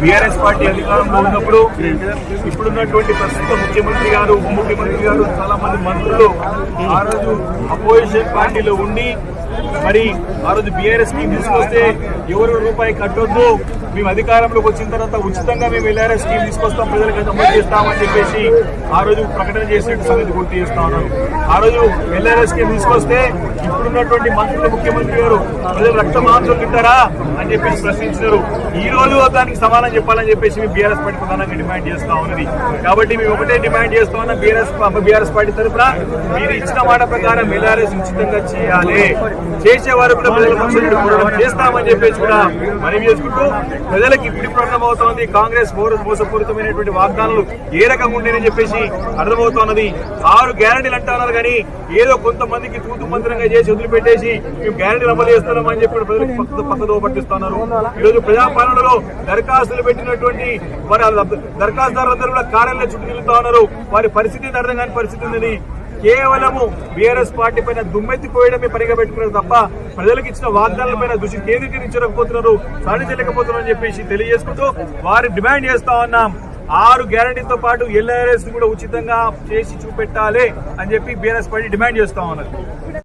BRS party అధికారంలో ఉన్నప్పుడు ఇప్పుడున్నటువంటి ప్రస్తుత ముఖ్యమంత్రి గారు ఉప ముఖ్యమంత్రి గారు చాలా మంది మంత్రులు ఆ రోజు అపోజిషన్ పార్టీలో ఉండి మరి ఆ రోజు బీఆర్ఎస్కి తీసుకొస్తే ఎవరు రూపాయి కట్టొద్దు? మేము అధికారంలోకి వచ్చిన తర్వాత ఉచితంగా మేము ఎల్ఆర్ఎస్ స్కీమ్ తీసుకొస్తాం ప్రజలకు అమలు చేస్తామని చెప్పేసి ఆ రోజు ప్రకటన చేసినట్టు సంగతి గుర్తు చేస్తా ఉన్నాను. ఆ రోజు ఎల్ఆర్ఎస్ స్కీమ్ తీసుకొస్తే ఇప్పుడున్నటువంటి మంత్రులు ముఖ్యమంత్రి గారు ప్రజలు రక్త మాంసం తింటారా? అని చెప్పేసి ప్రశ్నించినారు. ఈ రోజు దానికి సమాధానం చెప్పాలని చెప్పేసి మేము బీఆర్ఎస్ పార్టీ ప్రధానంగా డిమాండ్ చేస్తా ఉన్నది. కాబట్టి మేము ఒకటే డిమాండ్ చేస్తా ఉన్నాం బీఆర్ఎస్ బీఆర్ఎస్ పార్టీ తరఫున మీరు ఇచ్చిన మాట ప్రకారం ఎల్ఆర్ఎస్ ఉచితంగా చేయాలి. చేసే వారు కూడా ప్రజల చేస్తామని చెప్పేసి కూడా మనవి చేసుకుంటూ ప్రజలకు ఇప్పుడు ఇప్పుడు అర్థమవుతోంది కాంగ్రెస్ మోసపూరితమైనటువంటి వాగ్దానాలు ఏ రకంగా ఉండేనని చెప్పేసి అర్థమవుతోన్నది ఆరు గ్యారంటీలు అంటున్నారు కానీ ఏదో కొంతమందికి తూతు మంత్రంగా చేసి వదిలిపెట్టేసి మేము గ్యారంటీలు అమలు చేస్తున్నామని చెప్పి ప్రజలకు పక్క పక్కదో పట్టిస్తున్నారు. ఈరోజు ప్రజాపాలనలో దరఖాస్తులు పెట్టినటువంటి వారి దరఖాస్తుదారులందరూ కూడా కార్యాలయం చుట్టూ తిరుగుతా ఉన్నారు. వారి పరిస్థితి అర్థం కాని పరిస్థితి ఉందని కేవలము బీఆర్ఎస్ పార్టీ పైన దుమ్మెత్తిపోయడమే పనిగా పెట్టుకున్నారు తప్ప ప్రజలకు ఇచ్చిన వాగ్దానాల పైన దృష్టి కేంద్రీకరించలేకపోతున్నారు సాధించలేకపోతున్నారు అని చెప్పేసి తెలియజేసుకుంటూ వారి డిమాండ్ చేస్తా ఉన్నాం. ఆరు గ్యారంటీతో పాటు ఎల్ఆర్ఎస్ కూడా ఉచితంగా చేసి చూపెట్టాలి అని చెప్పి బీఆర్ఎస్ పార్టీ డిమాండ్ చేస్తా ఉన్నారు